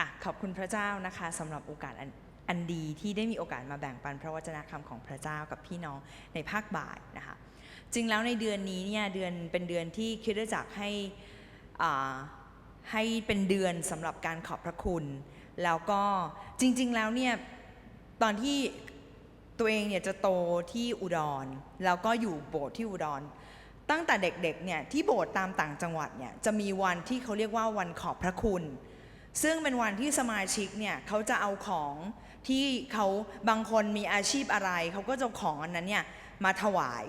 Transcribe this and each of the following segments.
ค่ะ ขอบคุณพระเจ้านะคะสำหรับโอกาสอันอันดีที่ได้มีโอกาสมาแบ่งปันพระวจนะคำของพระเจ้ากับพี่น้องในภาคบ่ายนะคะจริงแล้วในเดือนนี้เนี่ยเดือนเป็นเดือนที่คิดจักให้อ่าให้เป็นเดือนสำหรับการขอบพระคุณ แล้วก็จริง ๆ แล้วเนี่ยตอนที่ตัวเองเนี่ยจะโตที่อุดร แล้วก็อยู่โบสถ์ที่อุดร ตั้งแต่เด็กๆเนี่ยที่โบสถ์ตามต่างจังหวัดเนี่ยจะมีวันที่เขาเรียกว่าวันขอบพระคุณ ซึ่งเป็นวันที่สมาชิกเนี่ยเขาจะเอาของที่เขาบางคนมีอาชีพอะไร เขาก็จะของอันนั้นเนี่ยมาถวาย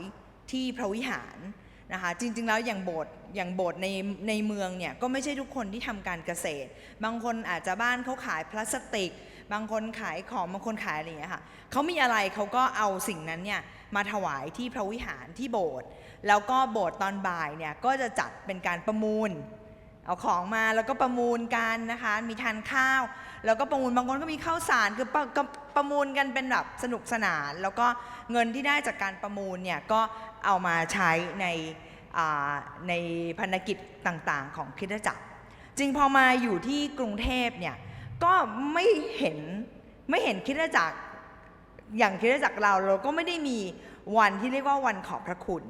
ที่พระวิหารนะคะจริงๆแล้วอย่างโบสถ์อย่างโบสถ์ในในเมืองเนี่ยก็ไม่ใช่ทุกคนที่ทำการเกษตร บางคนอาจจะบ้านเขาขายพลาสติก บางคนขายของบางคนขายอะไรอย่างเงี้ยค่ะเขามีอะไรเขาก็เอาสิ่งนั้นเนี่ยมาถวายที่พระวิหารที่โบสถ์แล้วก็โบสถ์ตอนบ่ายเนี่ยก็จะจัดเป็นการประมูล เอาของมาแล้วก็ประมูลกันนะคะ มีทานข้าว แล้วก็ประมูลบางคนก็มีข้าวสารคือประประมูลกันเป็นแบบสนุกสนาน แล้วก็เงินที่ได้จากการประมูลเนี่ยก็เอามาใช้ในในพันธกิจต่างๆ ของคริสตจักรจริงพอมาอยู่ที่กรุงเทพเนี่ยก็ไม่เห็นไม่เห็นคริสตจักรอย่างคริสตจักรเราเราก็ไม่ได้มีวันที่เรียกว่าวันขอบพระคุณ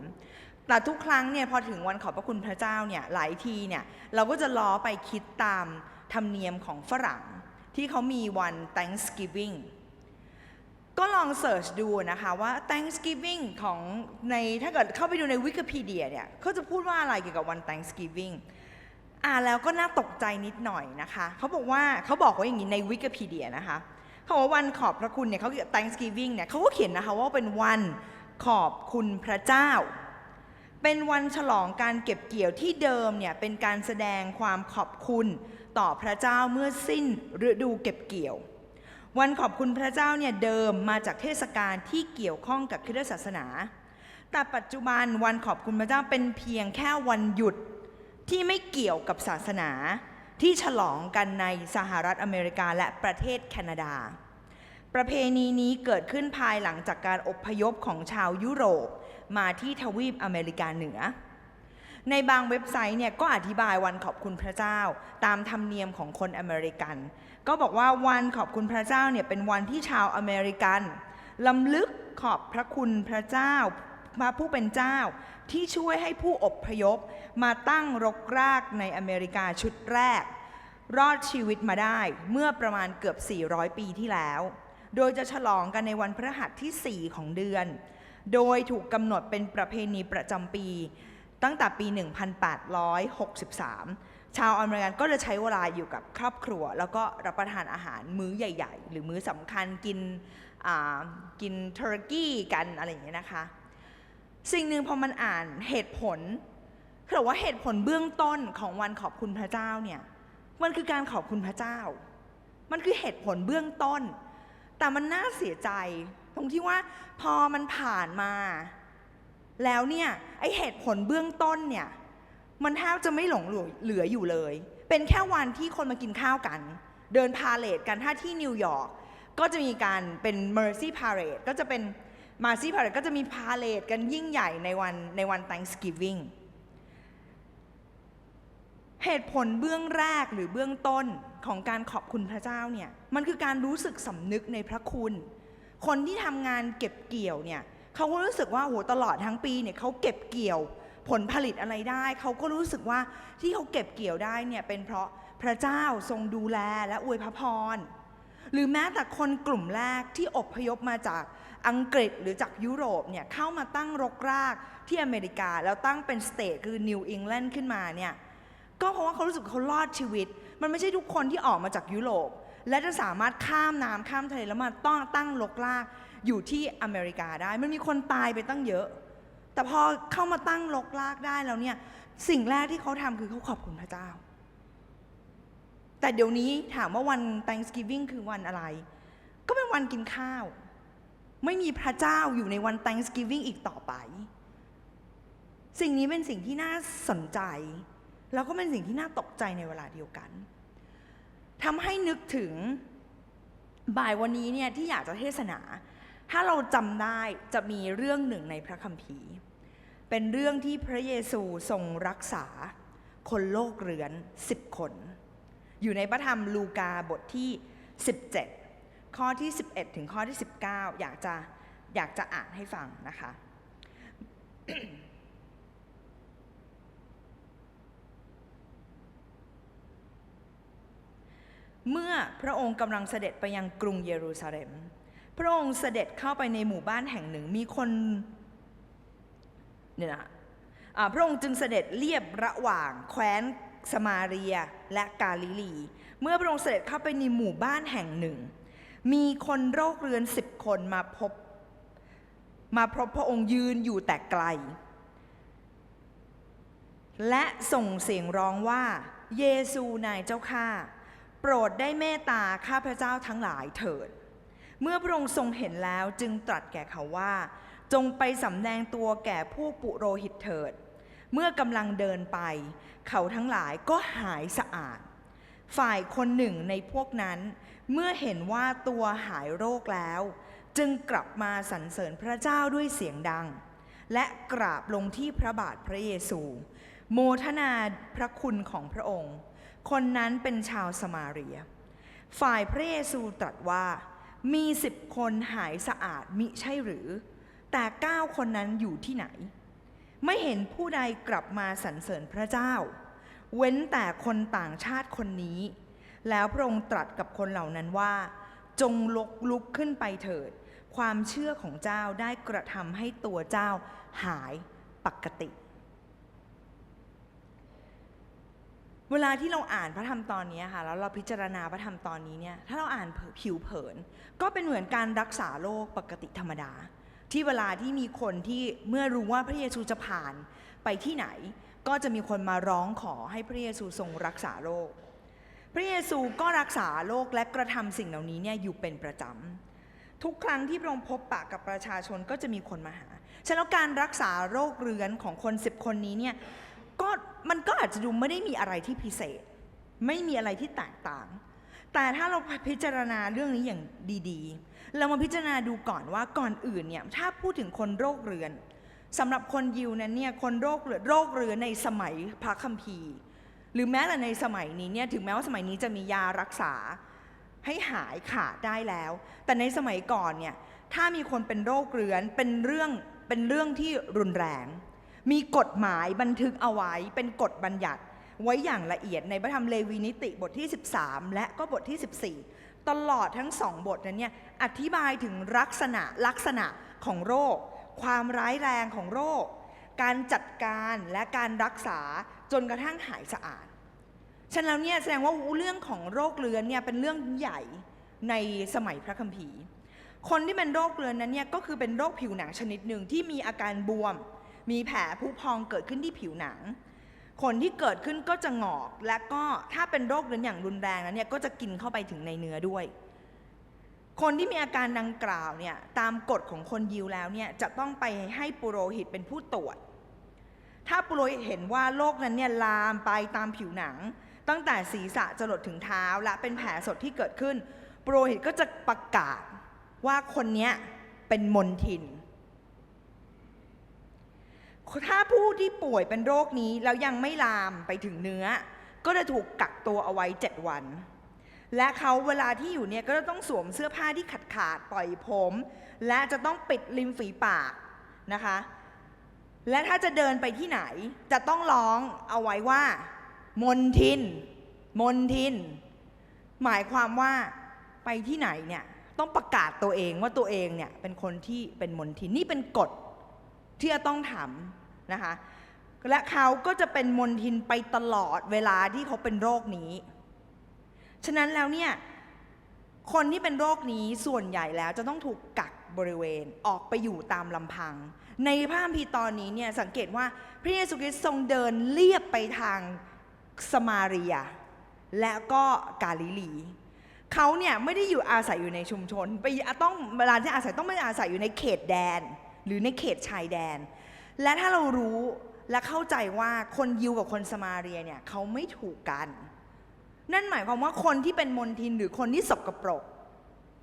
แต่ทุกครั้งเนี่ยพอถึงวันขอบพระคุณพระเจ้าเนี่ยหลายทีเนี่ยเราก็จะล้อไปคิดตามธรรมเนียมของฝรั่ง ที่เขามีวัน Thanksgiving ก็ลองเสิร์ชดูนะคะว่า Thanksgiving ของในถ้าเกิดเข้าไปดูในวิกิพีเดียเนี่ยเขาจะพูดว่าอะไรเกี่ยวกับวัน Thanksgiving อ่านแล้วก็น่าตกใจนิดหน่อยนะคะเขาบอกว่าเขาบอกว่าอย่างนี้ในวิกิพีเดียนะคะเขาบอกว่าวันขอบพระคุณเนี่ยเขา Thanksgiving เนี่ยเขาก็เขียนนะคะว่าเป็นวันขอบคุณพระเจ้า เป็นวันฉลองการเก็บเกี่ยวที่เดิมเนี่ยเป็นการแสดงความขอบคุณต่อพระเจ้าเมื่อสิ้นฤดูเก็บเกี่ยว วันขอบคุณพระเจ้าเนี่ยเดิมมาจากเทศกาลที่เกี่ยวข้องกับคริสตศาสนา แต่ปัจจุบันวันขอบคุณพระเจ้าเป็นเพียงแค่วันหยุดที่ไม่เกี่ยวกับศาสนา ที่ฉลองกันในสหรัฐอเมริกาและประเทศแคนาดา ประเพณีนี้เกิดขึ้นภายหลังจากการอพยพของชาวยุโรป มาที่ทวีปอเมริกาเหนือ ในบางเว็บไซต์เนี่ยก็อธิบายวันขอบคุณพระเจ้า ตามธรรมเนียมของคนอเมริกัน ก็บอกว่าวันขอบคุณพระเจ้าเนี่ยเป็นวันที่ชาวอเมริกันลำลึกขอบพระคุณพระเจ้าพระผู้เป็นเจ้าที่ช่วยให้ผู้อพยพมาตั้งรกรากในอเมริกาชุดแรก รอดชีวิตมาได้เมื่อประมาณเกือบ 400 ปีที่แล้ว โดยจะฉลองกันในวันพฤหัสที่ 4 ของเดือน โดยถูกกำหนดเป็นประเพณีประจำปี ตั้งแต่ปี 1863 ชาวอเมริกันก็จะใช้เวลาอยู่กับครอบครัว แล้วก็รับประทานอาหารมื้อใหญ่ ๆ หรือมื้อสำคัญกินกินเทอร์กี้กันอะไรอย่างเงี้ยนะคะ สิ่งหนึ่งพอมันอ่านเหตุผลเขาบอกว่าเหตุผลเบื้องต้นของวันขอบคุณพระเจ้าเนี่ยมันคือการขอบคุณพระเจ้า มันคือเหตุผลเบื้องต้น แต่มันน่าเสียใจ ตรงที่ว่าพอมันผ่านมา แล้วเนี่ยไอเหตุผลเบื้องต้นเนี่ยมันแทบจะไม่หลงเหลือออยู่เลย เป็นแค่วันที่คนมากินข้าวกัน เดินพาเลทกันถ้าที่นิวยอร์กก็จะมีการเป็น Mercy Parade ก็จะเป็น Mercy Parade ก็จะมีพาเลทกันยิ่งใหญ่ในวันในวัน Thanksgiving เหตุผลเบื้องแรกหรือเบื้องต้นของการขอบคุณพระเจ้าเนี่ยมันคือการรู้สึกสำนึกในพระคุณ คนที่ทำงานเก็บเกี่ยวเนี่ยเขาก็รู้สึกว่าโหตลอดทั้งปีเนี่ยเขาเก็บเกี่ยวผลผลิตอะไรได้ เขาก็รู้สึกว่าที่เขาเก็บเกี่ยวได้เนี่ยเป็นเพราะพระเจ้าทรงดูแลและอวยพระพร หรือแม้แต่คนกลุ่มแรกที่อพยพมาจากอังกฤษหรือจากยุโรปเนี่ยเข้ามาตั้งรกรากที่อเมริกา แล้วตั้งเป็นสเตทคือนิวอิงแลนด์ขึ้นมาเนี่ยก็เพราะว่าเขารู้สึกเขารอดชีวิต มันไม่ใช่ทุกคนที่ออกมาจากยุโรป และจะสามารถข้ามน้ำข้ามทะเลแล้วมาต้องตั้งลกลากอยู่ที่อเมริกาได้ มันมีคนตายไปตั้งเยอะ แต่พอเข้ามาตั้งลกลากได้แล้วเนี่ยสิ่งแรกที่เขาทำคือเขาขอบคุณพระเจ้า แต่เดี๋ยวนี้ถามว่าวัน Thanksgiving คือวันอะไร ก็เป็นวันกินข้าว ไม่มีพระเจ้าอยู่ในวัน Thanksgiving อีกต่อไป สิ่งนี้เป็นสิ่งที่น่าสนใจ แล้วก็เป็นสิ่งที่น่าตกใจในเวลาเดียวกัน ทำให้นึกถึงบ่ายวันนี้เนี่ยที่อยากจะเทศนา ถ้าเราจำได้จะมีเรื่องหนึ่งในพระคัมภีร์ เป็นเรื่องที่พระเยซูทรงรักษา คนโรคเรื้อนสิบคน อยู่ในพระธรรมลูกาบทที่ 17 ข้อที่ 11 ถึงข้อที่ 19 อยากจะอยากจะอ่านให้ฟังนะคะ เมื่อพระองค์กำลังเสด็จไปยังกรุงเยรูซาเล็ม พระองค์เสด็จเข้าไปในหมู่บ้านแห่งหนึ่งมีคนเนี่ยนะพระองค์จึงเสด็จเลียบระหว่างแคว้นสมาเรียและกาลิลี เมื่อพระองค์เสด็จเข้าไปในหมู่บ้านแห่งหนึ่ง มีคนโรคเรื้อนสิบคนมาพบ มาพบพระองค์ยืนอยู่แต่ไกล และส่งเสียงร้องว่า เยซูนายเจ้าข้า โปรดได้เมตตาข้าพระเจ้าทั้งหลายเถิด เมื่อพระองค์ทรงเห็นแล้วจึงตรัสแก่เขาว่า จงไปสำแดงตัวแก่ผู้ปุโรหิตเถิด เมื่อกำลังเดินไป เขาทั้งหลายก็หายสะอาด ฝ่ายคนหนึ่งในพวกนั้น เมื่อเห็นว่าตัวหายโรคแล้ว จึงกลับมาสรรเสริญพระเจ้าด้วยเสียงดัง และกราบลงที่พระบาทพระเยซู โมทนาพระคุณของพระองค์ คนนั้นเป็นชาวสมาเรีย ฝ่ายพระเยซูตรัสว่า มีสิบคนหายสะอาดมิใช่หรือ แต่เก้าคนนั้นอยู่ที่ไหน ไม่เห็นผู้ใดกลับมาสรรเสริญพระเจ้า เว้นแต่คนต่างชาติคนนี้ แล้วพระองค์ตรัสกับคนเหล่านั้นว่า จงลุกลุกขึ้นไปเถิด ความเชื่อของเจ้าได้กระทำให้ตัวเจ้าหายปกติ เวลาที่เราอ่านพระธรรมตอนนี้ค่ะแล้วเราพิจารณาพระธรรมตอนนี้เนี่ยถ้าเราอ่านผิวเผิน ก็เป็นเหมือนการรักษาโรคปกติธรรมดา ที่เวลาที่มีคนที่เมื่อรู้ว่าพระเยซูจะผ่านไปที่ไหน ก็จะมีคนมาร้องขอให้พระเยซูทรงรักษาโรคพระเยซูก็รักษาโรคและกระทำสิ่งเหล่านี้เนี่ยอยู่เป็นประจำทุกครั้งที่พระองค์พบปะกับประชาชนก็จะมีคนมาหาฉะนั้นการรักษาโรคเรื้อนของคนสิบคนนี้เนี่ย ก็มันก็อาจจะดูไม่ได้มีอะไรที่พิเศษ ไม่มีอะไรที่แตกต่าง แต่ถ้าเราพิจารณาเรื่องนี้อย่างดีๆ เรามาพิจารณาดูก่อนว่าก่อนอื่นเนี่ยถ้าพูดถึงคนโรคเรือนสำหรับคนยิวนั้นเนี่ยคนโรคเรือโรคเรือนในสมัยพระคัมภีร์ หรือแม้แต่ในสมัยนี้เนี่ยถึงแม้ว่าสมัยนี้จะมียารักษาให้หายขาดได้แล้ว แต่ในสมัยก่อนเนี่ยถ้ามีคนเป็นโรคเรื้อนเป็นเรื่องเป็นเรื่องที่รุนแรง มีกฎหมายบันทึกเอาไว้เป็นกฎบัญญัติ ไว้อย่างละเอียดในพระธรรมเลวีนิติบทที่ 13 และก็บทที่ 14 ตลอดทั้งสองบทนั้นเนี่ยอธิบายถึงลักษณะลักษณะของโรค ความร้ายแรงของโรค การจัดการและการรักษาจนกระทั่งหายสะอาดฉะนั้นแล้วเนี่ยแสดงว่าเรื่องของโรคเรื้อนเนี่ยเป็นเรื่องใหญ่ในสมัยพระคัมภีร์ คนที่เป็นโรคเรื้อนนั้นเนี่ยก็คือเป็นโรคผิวหนังชนิดหนึ่งที่มีอาการบวม มีแผลผุพองเกิดขึ้นที่ผิวหนัง คนที่เกิดขึ้นก็จะงอก และก็ถ้าเป็นโรคเรื้อนอย่างรุนแรงแล้วเนี่ยก็จะกินเข้าไปถึงในเนื้อด้วย คนที่มีอาการดังกล่าวเนี่ยตามกฎของคนยิวแล้วเนี่ยจะต้องไปให้ปุโรหิตเป็นผู้ตรวจ ถ้าปุโรหิตเห็นว่าโรคนั้นเนี่ยลามไปตามผิวหนัง ตั้งแต่ศีรษะจรดถึงเท้า และเป็นแผลสดที่เกิดขึ้นปุโรหิตก็จะประกาศว่าคนนี้เป็นมนทิน ถ้าผู้ที่ป่วยเป็นโรคนี้แล้วยังไม่ลามไปถึงเนื้อ ก็จะถูกกักตัวเอาไว้ 7 วัน และเขาเวลาที่อยู่เนี่ยก็จะต้องสวมเสื้อผ้าที่ขาดขาดๆปล่อยผม และจะต้องปิดริมฝีปากนะคะ และถ้าจะเดินไปที่ไหนจะต้องร้องเอาไว้ว่า มนทิน มนทิน หมายความว่าไปที่ไหนเนี่ยต้องประกาศตัวเองว่าตัวเองเนี่ยเป็นคนที่เป็นมนทินนี่เป็นกฎที่จะต้องทำ นะคะและเขาก็จะเป็นมนทินไปตลอดเวลาที่เขาเป็นโรคนี้ ฉะนั้นแล้วเนี่ยคนที่เป็นโรคนี้ส่วนใหญ่แล้วจะต้องถูกกักบริเวณออกไปอยู่ตามลำพัง ในพระคัมภีร์ตอนนี้เนี่ยสังเกตว่าพระเยซูคริสต์ทรงเดินเลียบไปทางสมาเรีย และก็กาลิลีเขาเนี่ยไม่ได้อยู่อาศัยอยู่ในชุมชน ไปต้องเวลาที่อาศัยต้องไม่อาศัยอยู่ในเขตแดน หรือในเขตชายแดน และถ้าเรารู้และเข้าใจว่าคนยิวกับคนสมาเรียเนี่ยเขาไม่ถูกกัน นั่นหมายความว่าคนที่เป็นมนทินหรือคนที่สกปรก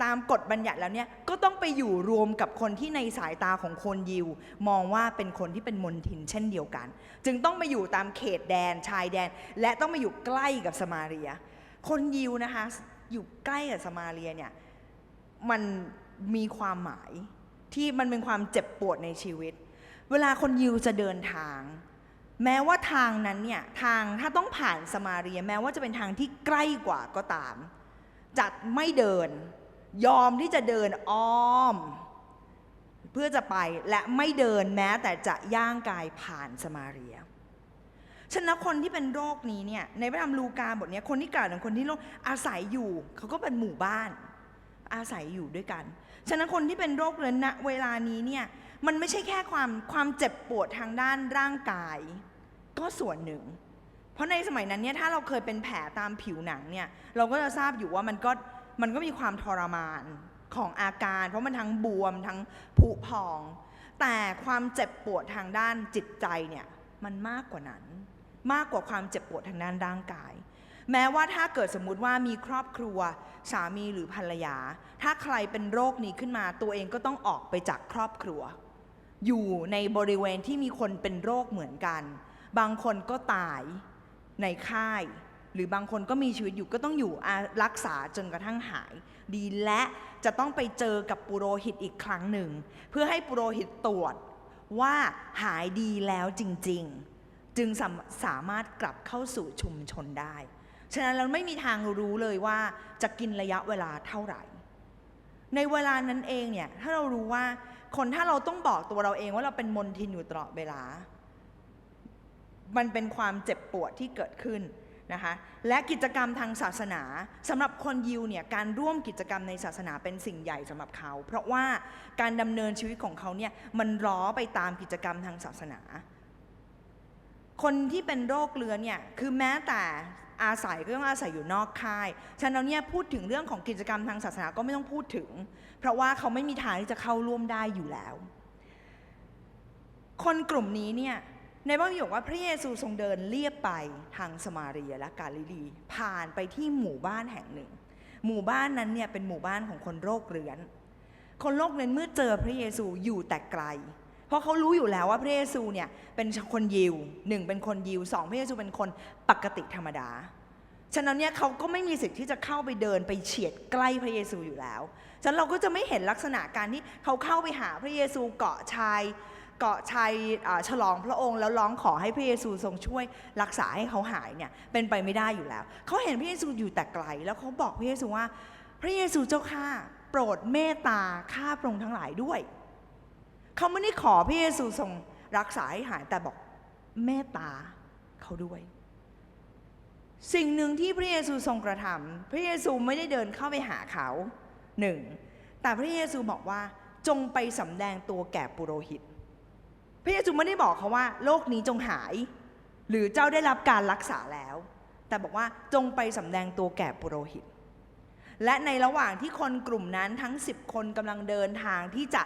ตามกฎบัญญัติแล้วเนี่ยก็ต้องไปอยู่รวมกับคนที่ในสายตาของคนยิว มองว่าเป็นคนที่เป็นมนทินเช่นเดียวกัน จึงต้องไปอยู่ตามเขตแดนชายแดน และต้องมาอยู่ใกล้กับสมาเรีย คนยิวนะคะอยู่ใกล้กับสมาเรียเนี่ยมันมีความหมายที่มันเป็นความเจ็บปวดในชีวิต เวลาคนยิวจะเดินทาง แม้ว่าทางนั้นเนี่ยทางถ้าต้องผ่านสมาเรีย แม้ว่าจะเป็นทางที่ใกล้กว่าก็ตาม จัดไม่เดิน ยอมที่จะเดินอ้อม เพื่อจะไปและไม่เดินแม้แต่จะย่างกายผ่านสมาเรียฉะนั้นคนที่เป็นโรคนี้เนี่ยในพระธรรมลูกาบทนี้คนที่กล่าวถึงคนที่โรคอาศัยอยู่เขาก็เป็นหมู่บ้าน อาศัยอยู่ด้วยกัน ฉะนั้นคนที่เป็นโรคเรื้อนณเวลานี้เนี่ย มันไม่ใช่แค่ความความเจ็บปวดทางด้านร่างกาย ก็ส่วนหนึ่ง เพราะในสมัยนั้นเนี่ยถ้าเราเคยเป็นแผลตามผิวหนังเนี่ยเราก็จะทราบอยู่ว่ามันก็มันก็มีความทรมานของอาการ เพราะมันทั้งบวมทั้งผุพอง แต่ความเจ็บปวดทางด้านจิตใจเนี่ยมันมากกว่านั้น มากกว่าความเจ็บปวดทางด้านร่างกาย แม้ว่าถ้าเกิดสมมุติว่ามีครอบครัว สามีหรือภรรยา ถ้าใครเป็นโรคนี้ขึ้นมาตัวเองก็ต้องออกไปจากครอบครัว อยู่ในบริเวณที่มีคนเป็นโรคเหมือนกัน บางคนก็ตายในค่าย หรือบางคนก็มีชีวิตอยู่ก็ต้องอยู่รักษาจนกระทั่งหาย ดีและจะต้องไปเจอกับปุโรหิตอีกครั้งหนึ่ง เพื่อให้ปุโรหิตตรวจว่าหายดีแล้วจริง ๆ จึงสาสามารถกลับเข้าสู่ชุมชนได้ ฉะนั้นเราไม่มีทางรู้เลยว่าจะกินระยะเวลาเท่าไหร่ ในเวลานั้นเองเนี่ยถ้าเรารู้ว่า คนถ้าเราต้องบอกตัวเราเองว่าเราเป็นมนทินอยู่ตลอดเวลา มันเป็นความเจ็บปวดที่เกิดขึ้นนะคะและกิจกรรมทางศาสนาสำหรับคนยิวเนี่ยการร่วมกิจกรรมในศาสนาเป็นสิ่งใหญ่สำหรับเขา เพราะว่าการดำเนินชีวิตของเขาเนี่ยมันล้อไปตามกิจกรรมทางศาสนา คนที่เป็นโรคเรื้อนเนี่ยคือแม้แต่ อาศัยก็ต้องอาศัยอยู่นอกค่าย ฉะนั้นเนี่ยพูดถึงเรื่องของกิจกรรมทางศาสนาก็ไม่ต้องพูดถึง เพราะว่าเขาไม่มีทางที่จะเข้าร่วมได้อยู่แล้ว คนกลุ่มนี้เนี่ยในพระคัมภีร์บอกว่าพระเยซูทรงเดินเลียบไปทางสมาเรียและกาลิลี ผ่านไปที่หมู่บ้านแห่งหนึ่ง หมู่บ้านนั้นเนี่ยเป็นหมู่บ้านของคนโรคเรื้อน คนโรคเรื้อนเมื่อเจอพระเยซูอยู่แต่ไกล เพราะเขารู้อยู่แล้วว่าพระเยซูเนี่ยเป็นคนยิวหนึ่งเป็นคนยิวสองพระเยซูเป็นคนปกติธรรมดา ฉะนั้นเนี่ยเขาก็ไม่มีสิทธิ์ที่จะเข้าไปเดินไปเฉียดใกล้พระเยซูอยู่แล้ว ฉะนั้นเราก็จะไม่เห็นลักษณะการที่เขาเข้าไปหาพระเยซูเกาะชายเกาะชายฉลองพระองค์แล้วร้องขอให้พระเยซูทรงช่วยรักษาให้เขาหายเนี่ยเป็นไปไม่ได้อยู่แล้ว เขาเห็นพระเยซูอยู่แต่ไกล แล้วเขาบอกพระเยซูว่า พระเยซูเจ้าข้าโปรดเมตตาข้าพระองค์ทั้งหลายด้วย เขาไม่ได้ขอพระเยซูทรงรักษาให้หายแต่บอกเมตตาเขาด้วย สิ่งหนึ่งที่พระเยซูทรงกระทำพระเยซูไม่ได้เดินเข้าไปหาเขาหนึ่งแต่พระเยซูบอกว่าจงไปสำแดงตัวแก่ปุโรหิต พระเยซูไม่ได้บอกเขาว่า โรคนี้จงหาย หรือเจ้าได้รับการรักษาแล้ว แต่บอกว่าจงไปสำแดงตัวแก่ปุโรหิต และในระหว่างที่คนกลุ่มนั้นทั้ง 10 คนกำลังเดินทางที่จะ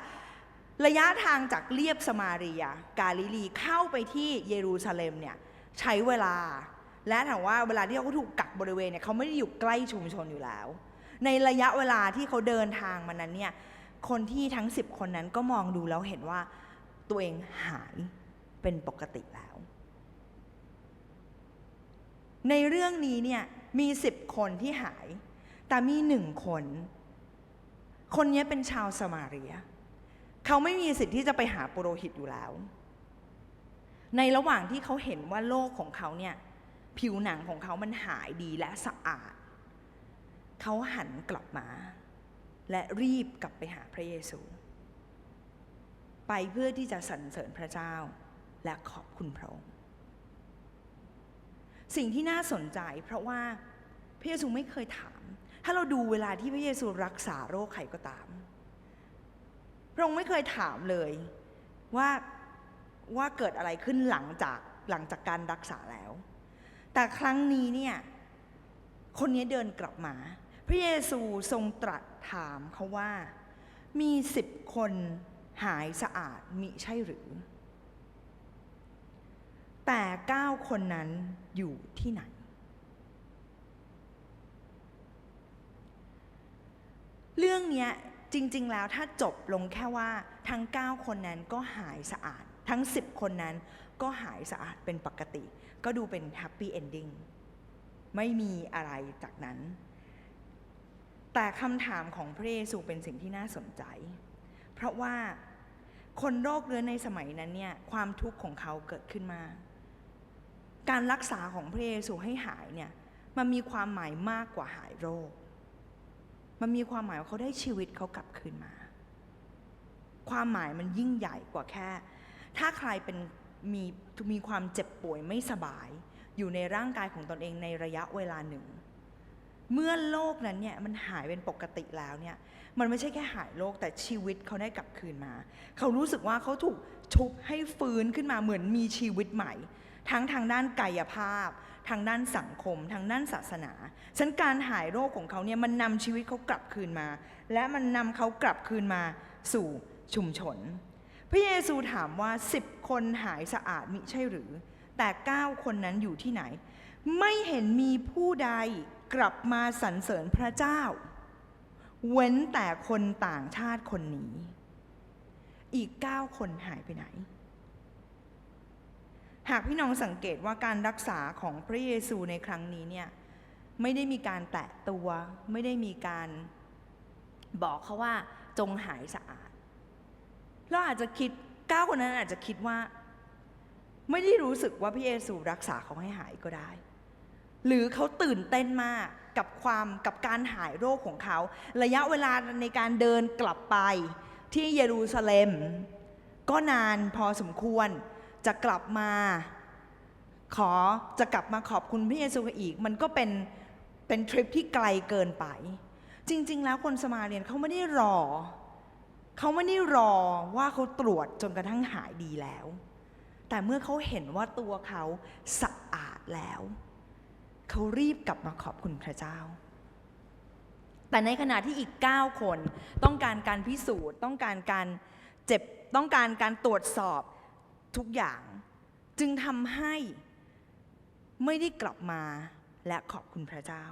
ระยะทางจากเลียบสมาเรีย กาลิลีเข้าไปที่เยรูซาเล็มเนี่ยใช้เวลา และถามว่าเวลาที่เขาถูกกักบริเวณเนี่ยเขาไม่ได้อยู่ใกล้ชุมชนอยู่แล้ว ในระยะเวลาที่เขาเดินทางมานั้นเนี่ยคนที่ทั้ง 10 คนนั้นก็มองดูแล้วเห็นว่าตัวเองหายเป็นปกติแล้ว ในเรื่องนี้เนี่ยมีสิบคนที่หาย แต่มีหนึ่งคน คนนี้เป็นชาวสมาเรีย เขาไม่มีสิทธิ์ที่จะไปหาปุโรหิตอยู่แล้ว ในระหว่างที่เขาเห็นว่าโลกของเขาเนี่ยผิวหนังของเขามันหายดีและสะอาด เขาหันกลับมา และรีบกลับไปหาพระเยซู ไปเพื่อที่จะสรรเสริญพระเจ้าและขอบคุณพระองค์ สิ่งที่น่าสนใจเพราะว่าพระเยซูไม่เคยถาม ถ้าเราดูเวลาที่พระเยซูรักษาโรคใครก็ตาม ระองค์ไม่เคยถามเลยว่าว่าเกิดอะไรขึ้นหลังจากหลังจากการรักษาแล้ว แต่ครั้งนี้เนี่ยคนนี้เดินกลับมา พระเยซูทรงตรัสถามเขาว่ามีสิบคนหายสะอาดมิใช่หรือ แต่เก้าคนนั้นอยู่ที่ไหน เรื่องเนี้ย จริง ๆ แล้วถ้าจบลงแค่ว่าทั้ง 9 คนนั้นก็หายสะอาด ทั้ง 10 คนนั้นก็หายสะอาดเป็นปกติ ก็ดูเป็นแฮปปี้เอนดิ้งไม่มีอะไรจากนั้น แต่คำถามของพระเยซูเป็นสิ่งที่น่าสนใจ เพราะว่าคนโรคเรื้อนในสมัยนั้นเนี่ยความทุกข์ของเขาเกิดขึ้นมา การรักษาของพระเยซูให้หายเนี่ยมันมีความหมายมากกว่าหายโรค มันมีความหมายว่าเขาได้ชีวิตเขากลับคืนมา ความหมายมันยิ่งใหญ่กว่าแค่ ถ้าใครเป็นมีมีความเจ็บป่วยไม่สบาย อยู่ในร่างกายของตนเองในระยะเวลาหนึ่ง เมื่อโรคนั้นเนี่ยมันหายเป็นปกติแล้วเนี่ยมันไม่ใช่แค่หายโรคแต่ชีวิตเขาได้กลับคืนมา เขารู้สึกว่าเขาถูกชุบให้ฟื้นขึ้นมาเหมือนมีชีวิตใหม่ ทั้งทางด้านกายภาพ ทางด้านสังคม ทางด้านศาสนาฉะนันการหายโรคของเขาเนี่ยมันนำชีวิตเขากลับคืนมา และมันนำเขากลับคืนมาสู่ชุมชน พระเยซูถามว่าสิบคนหายสะอาดมิใช่หรือ แต่เก้าคนนั้นอยู่ที่ไหน ไม่เห็นมีผู้ใดกลับมาสรรเสริญพระเจ้า เว้นแต่คนต่างชาติคนนี้ อีกเก้าคนหายไปไหน หากพี่น้องสังเกตว่าการรักษาของพระเยซูในครั้งนี้เนี่ยไม่ได้มีการแตะตัว ไม่ได้มีการบอกเขาว่าจงหายสะอาดเราอาจจะคิดเก้าคนนั้นอาจจะคิดว่า ไม่ได้รู้สึกว่าพระเยซูรักษาเขาให้หายก็ได้ หรือเขาตื่นเต้นมากกับความกับการหายโรคของเขา ระยะเวลาในการเดินกลับไปที่เยรูซาเล็ม ก็นานพอสมควร จะกลับมาขอจะกลับมาขอบคุณพระเยซูอีก มันก็เป็นเป็นทริปที่ไกลเกินไป จริง ๆ แล้วคนสมาเรียนเขาไม่ได้รอ เขาไม่ได้รอว่าเขาตรวจจนกระทั่งหายดีแล้ว แต่เมื่อเขาเห็นว่าตัวเขาสะอาดแล้ว เขารีบกลับมาขอบคุณพระเจ้า แต่ในขณะที่อีก 9 คนต้องการการพิสูจน์ ต้องการการเจ็บต้องการการตรวจสอบ ทุกอย่าง จึงทำให้ไม่ได้กลับมาและขอบคุณพระเจ้า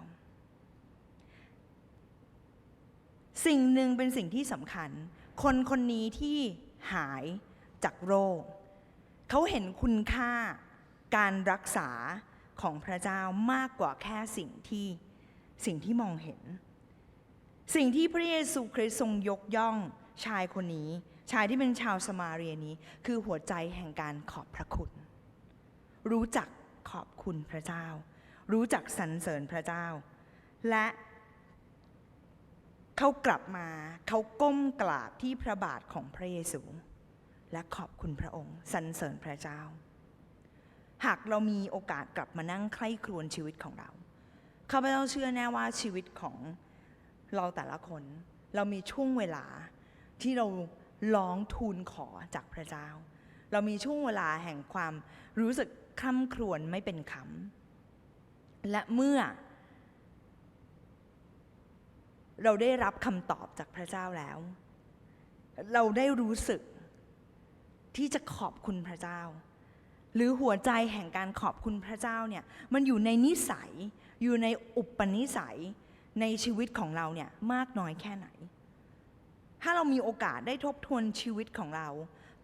สิ่งหนึ่งเป็นสิ่งที่สำคัญ คนคนนี้ที่หายจากโรค เขาเห็นคุณค่าการรักษาของพระเจ้ามากกว่าแค่สิ่งที่สิ่งที่มองเห็น สิ่งที่พระเยซูคริสต์ทรงยกย่องชายคนนี้ ชายที่เป็นชาวสมาเรียนี้ คือหัวใจแห่งการขอบพระคุณ รู้จักขอบคุณพระเจ้า รู้จักสรรเสริญพระเจ้า และเขากลับมาเขาก้มกราบที่พระบาทของพระเยซู และขอบคุณพระองค์สรรเสริญพระเจ้า หากเรามีโอกาสกลับมานั่งใคร่ครวญชีวิตของเราข้าพเจ้าเชื่อแน่ว่าชีวิตของเราแต่ละคน เรามีช่วงเวลาที่เรา ร้องทูลขอจากพระเจ้า เรามีช่วงเวลาแห่งความรู้สึกคร่ำครวญไม่เป็นคำและเมื่อ เราได้รับคำตอบจากพระเจ้าแล้ว เราได้รู้สึกที่จะขอบคุณพระเจ้า หรือหัวใจแห่งการขอบคุณพระเจ้าเนี่ยมันอยู่ในนิสัยอยู่ในอุปนิสัยในชีวิตของเราเนี่ยมากน้อยแค่ไหน ถ้าเรามีโอกาสได้ทบทวนชีวิตของเรา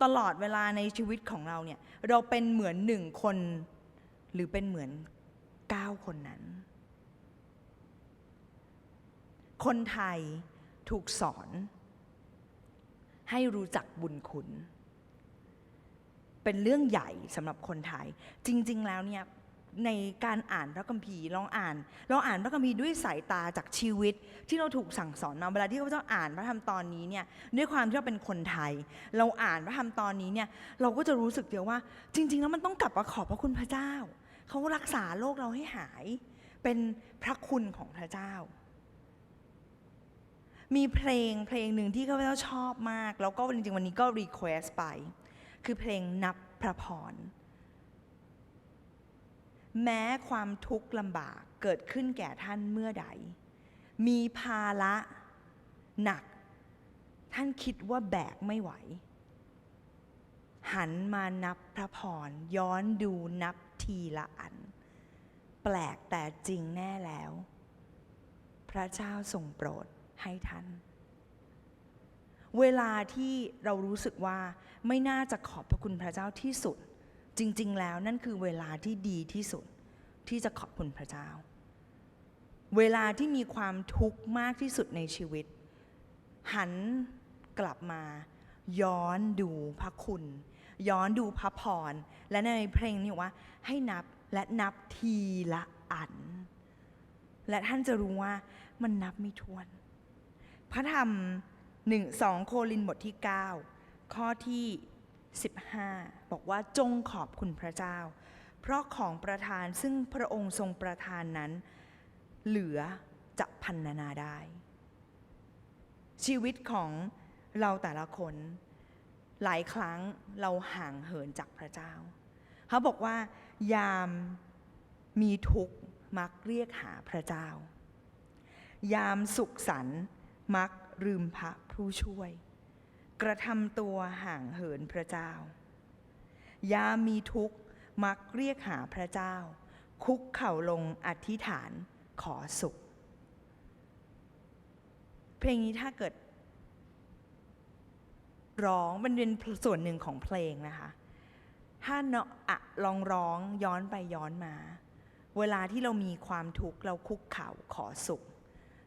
ตลอดเวลาในชีวิตของเราเนี่ยเราเป็นเหมือนหนึ่งคน หรือเป็นเหมือนเก้าคนนั้น คนไทยถูกสอน ให้รู้จักบุญคุณ เป็นเรื่องใหญ่สำหรับคนไทย จริง ๆ แล้วเนี่ย ในการอ่านพระคัมภีร์ลองอ่านลองอ่านพระคัมภีร์ด้วยสายตาจากชีวิต ที่เราถูกสั่งสอนมาเวลาที่เราอ่านพระธรรมตอนนี้เนี่ยด้วยความที่เราเป็นคนไทย เราอ่านพระธรรมตอนนี้เนี่ยเราก็จะรู้สึกเดียวว่า จริง ๆ แล้วมันต้องกลับมาขอบพระคุณพระเจ้าเขารักษาโรคเราให้หาย เป็นพระคุณของพระเจ้า มีเพลงเพลงหนึ่งที่ข้าพเจ้าชอบมาก แล้วก็จริงๆวันนี้ก็รีเควสไป คือเพลงนับพระพร แม้ความทุกข์ลำบากเกิดขึ้นแก่ท่านเมื่อใด มีภาระหนัก ท่านคิดว่าแบกไม่ไหว หันมานับพระพรย้อนดูนับทีละอัน แปลกแต่จริงแน่แล้ว พระเจ้าทรงโปรดให้ท่าน เวลาที่เรารู้สึกว่าไม่น่าจะขอบพระคุณพระเจ้าที่สุด จริง ๆ แล้วนั่นคือเวลาที่ดีที่สุดที่จะขอบคุณพระเจ้า เวลาที่มีความทุกข์มากที่สุดในชีวิต หันกลับมา ย้อนดูพระคุณ ย้อนดูพระพร และในเพลงนี้ว่าให้นับและนับทีละอัน และท่านจะรู้ว่ามันนับไม่ถ้วน พระธรรมหนึ่งสองโครินบทที่ 9 ข้อที่ 15 บอกว่าจงขอบคุณพระเจ้า เพราะของประทานซึ่งพระองค์ทรงประทานนั้น เหลือจะพันนานาได้ ชีวิตของเราแต่ละคน หลายครั้งเราห่างเหินจากพระเจ้า เขาบอกว่ายามมีทุกข์มักเรียกหาพระเจ้า ยามสุขสันต์มักลืมพระผู้ช่วย กระทำตัวห่างเหินพระเจ้า ยามีทุกข์มักเรียกหาพระเจ้า คุกเข่าลงอธิษฐานขอสุข เพลงนี้ถ้าเกิด ร้องมันเป็นส่วนหนึ่งของเพลงนะคะ ถ้าเนาะอะลองร้องย้อนไปย้อนมา เวลาที่เรามีความทุกข์เราคุกเข่าขอสุข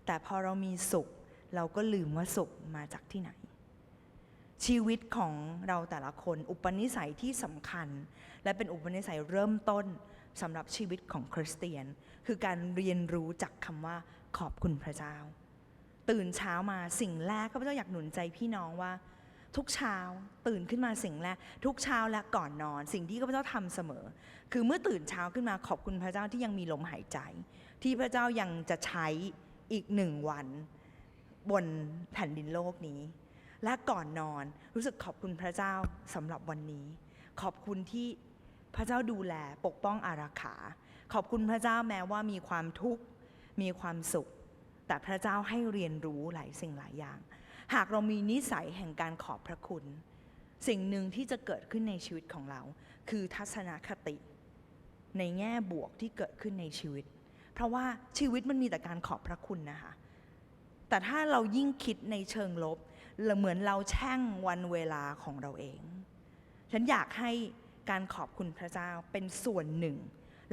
แต่พอเรามีสุข เราก็ลืมว่าสุขมาจากที่ไหน ชีวิตของเราแต่ละคน อุปนิสัยที่สำคัญ และเป็นอุปนิสัยเริ่มต้นสำหรับชีวิตของคริสเตียน คือการเรียนรู้จากคำว่าขอบคุณพระเจ้า ตื่นเช้ามาสิ่งแรกข้าพเจ้าอยากหนุนใจพี่น้องว่า ทุกเช้าตื่นขึ้นมาสิ่งแรกทุกเช้าและก่อนนอน สิ่งที่ข้าพเจ้าทำเสมอ คือเมื่อตื่นเช้าขึ้นมาขอบคุณพระเจ้าที่ยังมีลมหายใจ ที่พระเจ้ายังจะใช้อีกหนึ่งวัน บนแผ่นดินโลกนี้ และก่อนนอน รู้สึกขอบคุณพระเจ้าสำหรับวันนี้ ขอบคุณที่พระเจ้าดูแลปกป้องอารักขา ขอบคุณพระเจ้าแม้ว่ามีความทุกข์มีความสุข แต่พระเจ้าให้เรียนรู้หลายสิ่งหลายอย่าง หากเรามีนิสัยแห่งการขอบพระคุณ สิ่งหนึ่งที่จะเกิดขึ้นในชีวิตของเรา คือทัศนคติ ในแง่บวกที่เกิดขึ้นในชีวิต เพราะว่าชีวิตมันมีแต่การขอบพระคุณนะคะแต่ถ้าเรายิ่งคิดในเชิงลบ เหมือนเราแช่งวันเวลาของเราเอง ฉันอยากให้การขอบคุณพระเจ้าเป็นส่วนหนึ่ง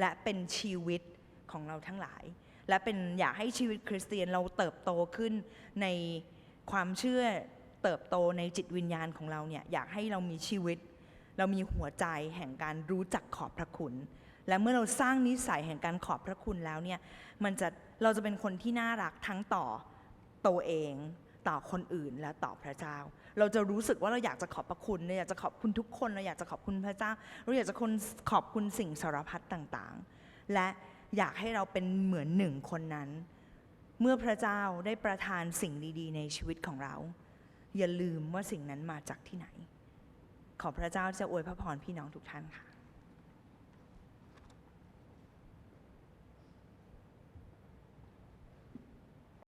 และเป็นชีวิตของเราทั้งหลาย และเป็นอยากให้ชีวิตคริสเตียนเราเติบโตขึ้นในความเชื่อเติบโตในจิตวิญญาณของเราเนี่ยอยากให้เรามีชีวิต เรามีหัวใจแห่งการรู้จักขอบพระคุณ และเมื่อเราสร้างนิสัยแห่งการขอบพระคุณแล้วเนี่ยมันจะเราจะเป็นคนที่น่ารักทั้งต่อตัวเอง ต่อคนอื่นและต่อพระเจ้า เราจะรู้สึกว่าเราอยากจะขอบพระคุณเราอยากจะขอบคุณทุกคนเราอยากจะขอบคุณพระเจ้า เราอยากจะคนขอบคุณสิ่งสารพัดต่างๆ และอยากให้เราเป็นเหมือนหนึ่งคนนั้น เมื่อพระเจ้าได้ประทานสิ่งดีๆ ในชีวิตของเรา อย่าลืมว่าสิ่งนั้นมาจากที่ไหน ขอพระเจ้าจะอวยพระพรพี่น้องทุกท่านค่ะ